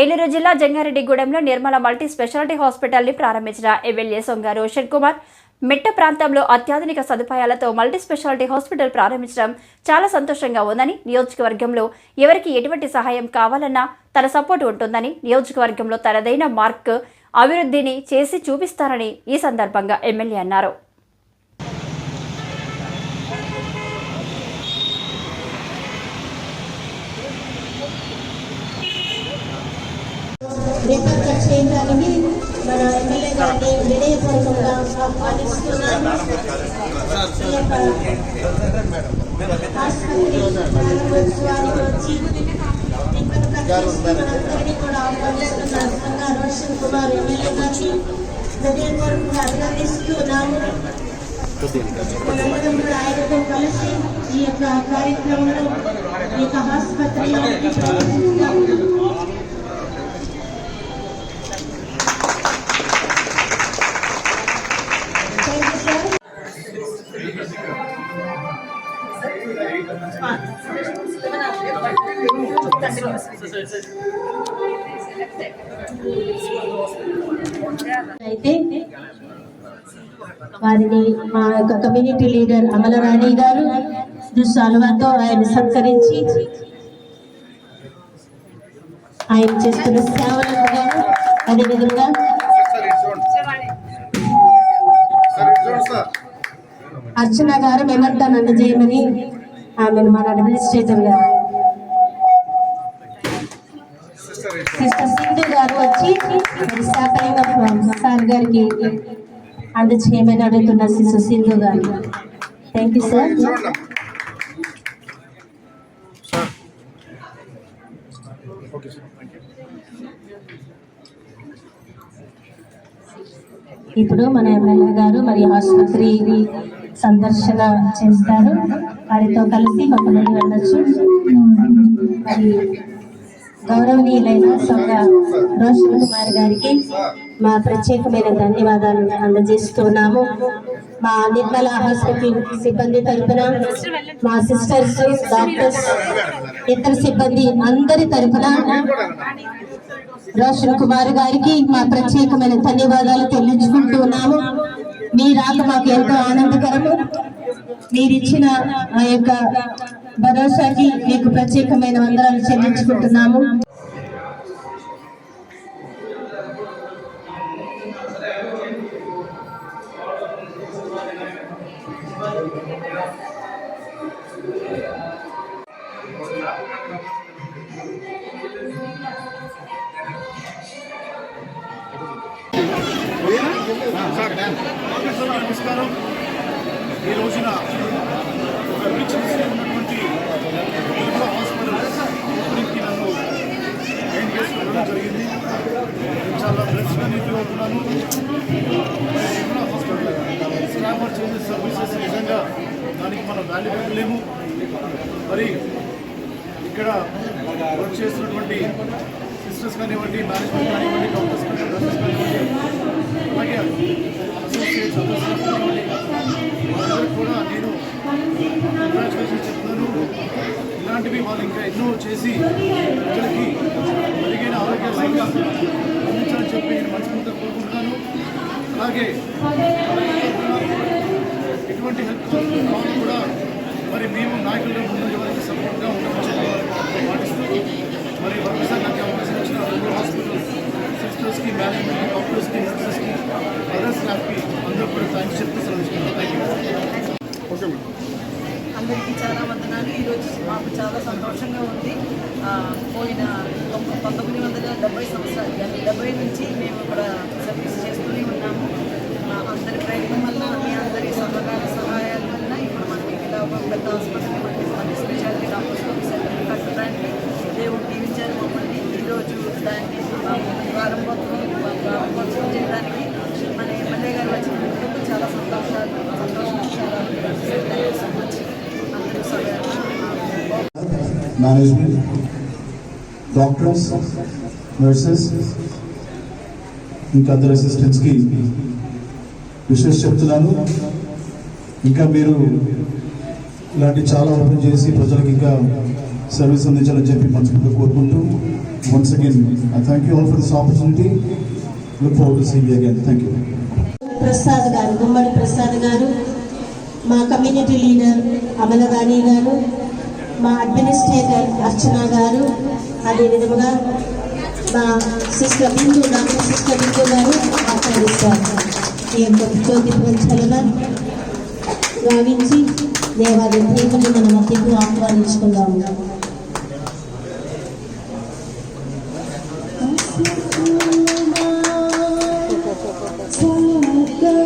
ఏలూరు జిల్లా జంగారెడ్డిగూడెంలో Nirmala multi speciality హాస్పిటల్ని ప్రారంభించిన ఎమ్మెల్యే సొంగ రోషన్ కుమార్. మెట్ట ప్రాంతంలో అత్యాధునిక సదుపాయాలతో మల్టీ స్పెషాలిటీ హాస్పిటల్ ప్రారంభించడం చాలా సంతోషంగా ఉందని నియోజకవర్గంలో ఎవరికి ఎటువంటి సహాయం కావాలన్నా తన సపోర్ట్ ఉంటుందని నియోజకవర్గంలో తనదైన మార్క్ అభివృద్ధిని చేసి చూపిస్తారని ఈ సందర్భంగా ఎమ్మెల్యే అన్నారు. రేపటి చేయడానికి మన ఎమ్మెల్యే గారిని వినయపూర్వకంగా ఆహ్వానిస్తున్నాను ఈ యొక్క ఆసుపత్రి ప్రారంభోత్సవానికి వచ్చి రేపటి మనందరినీ కూడా ఆహ్వానిస్తున్నారు సంగా రోషన్ కుమార్ ఎమ్మెల్యే గారిని హృదయపూర్వకంగా అభినందిస్తున్నాము మనందరం కూడా ఆయనతో కలిసి ఈ యొక్క కార్యక్రమంలో ఈ యొక్క ఆసుపత్రిలో అయితే వారిని మా యొక్క కమ్యూనిటీ లీడర్ అమలరాణి గారు దుస్సాలువాతో ఆయన సత్కరించి ఆయన చేస్తున్న సేవలకు గాను అదేవిధంగా అర్చన గారు మెమంటాను అందజేయమని ఆమెను మన అడ్మినిస్ట్రేటర్ గారు సిస్టర్ సింధు గారు వచ్చి శాఖలింగం సార్ గారికి అందజేయమని అడుగుతున్న సిస్టర్ సింధు గారు. థ్యాంక్ యూ సార్ ఇప్పుడు మన ఎమ్మెల్యే గారు మరి ఆసుపత్రి సందర్శన చేస్తారు వారితో కలిసి కొంతమంది వెళ్ళొచ్చు. మరి గౌరవనీయులైన సొంత రోషన్ కుమార్ గారికి మా ప్రత్యేకమైన ధన్యవాదాలు అందజేస్తున్నాము. మా నిర్మల హాస్పిటల్ సిబ్బంది తరపున మా సిస్టర్స్ డాక్టర్స్ ఇతర సిబ్బంది అందరి తరపున రోషన్ కుమార్ గారికి మా ప్రత్యేకమైన ధన్యవాదాలు తెలియజుకుంటున్నాము మీ రాక మాకు ఎంతో ఆనందకరము. మీరిచ్చిన ఆ యొక్క భరోసాకి మీకు ప్రత్యేకమైన వందనాలు చెల్లించుకుంటున్నాము. నమస్కారం. ఈ రోజున ఒక రిచ్ ఉన్నటువంటి నిర్మల హాస్పిటల్ ఓపెనింగ్కి నన్ను జాయిన్ చేసుకోవడం జరిగింది. చాలా బ్లెస్డ్గా నీటిలో అవుతున్నాను హాస్పిటల్ స్టాఫర్ చేసే సర్వీసెస్ నిజంగా దానికి మనం వాల్యూ పెట్టలేము మరి ఇక్కడ వర్క్ చేస్తున్నటువంటి సిస్టర్స్ కానివ్వండి మేనేజ్మెంట్ కానివ్వండి డాక్టర్స్ కానివ్వండి నర్సెస్ కానివ్వండి ఇలాంటివి వాళ్ళు ఇంకా ఎన్నో చేసి ప్రజలకి మెరుగైన ఆరోగ్య సేవ అందించాలని చెప్పి నేను మనస్ఫూర్తిగా కోరుకుంటున్నాను. అలాగే ఎటువంటి హెల్ప్ కావాలని కూడా మరి మేము నాయకులుగా ముందు వారికి సపోర్ట్గా ఉండవచ్చు పాటిస్తూ మరి ఒకసారి నాకు అవకాశం ఇచ్చిన రెండు హాస్పిటల్ సిస్టర్స్కి మేనేజ్మెంట్ డాక్టర్స్కి నర్సెస్కి అదర్ స్టాఫ్కి అందరూ కూడా థ్యాంక్స్ చెప్తూ సెలవుస్తున్నాను థ్యాంక్ యూ ఓకే మేడం అందరికీ చాలా వందనాలు ఈరోజు మాకు చాలా సంతోషంగా ఉంది ఆ, పోయిన పంతొమ్మిది వందల డెబ్బై సంవత్సరాలు డెబ్బై నుంచి మేము ఇక్కడ సర్వీస్ చేస్తూనే ఉన్నాము. అందరి ప్రయత్నం వల్ల మీ అందరి సహకార సహాయాల వల్ల ఇప్పుడు మనకి ఇలా ఒక పెద్ద హాస్పిటల్ మనకి మనకి స్పెషాలిటీ డాక్టర్స్ కట్టడానికి దేవుడు దీవించారు మమ్మల్ని. ఈరోజు దాన్ని ప్రారంభోత్సవం ప్రారంభోత్సవం చేయడానికి మన ఎమ్మెల్యే గారు వచ్చినందుకు చాలా సంతోషాలు సంతోషం చాలా డాక్టర్స్ నర్సెస్ ఇంకా అదర్ అసిస్టెంట్స్కి విషయం చెప్తున్నాను. ఇంకా మీరు ఇలాంటి చాలా ఓపెన్ చేసి ప్రజలకు ఇంకా సర్వీస్ అందించాలని చెప్పి మనసుకుంటూ కోరుకుంటూ once again I thank you all for this opportunity look forward to see you again thank you Prasad garu Gummadi Prasad గారు మా కమ్యూనిటీ లీడర్ అమలవాణి గారు మా అడ్మినిస్ట్రేటర్ అర్చన గారు అదే విధముగా మా sister Bindu doctor sister Bindu garu మాట్లాడిస్తారు. ఈ యొక్క జ్యోతి ప్రజలుగా గావించి దేవాది దేవుని మన మధ్యకు ఆహ్వానించుకుందాము Oh,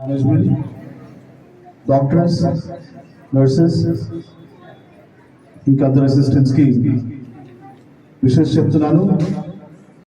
మేనేజ్మెంట్ డాక్టర్స్ నర్సెస్ ఇంకా అదర్ అసిస్టెంట్స్కి విషయం చెప్తున్నాను.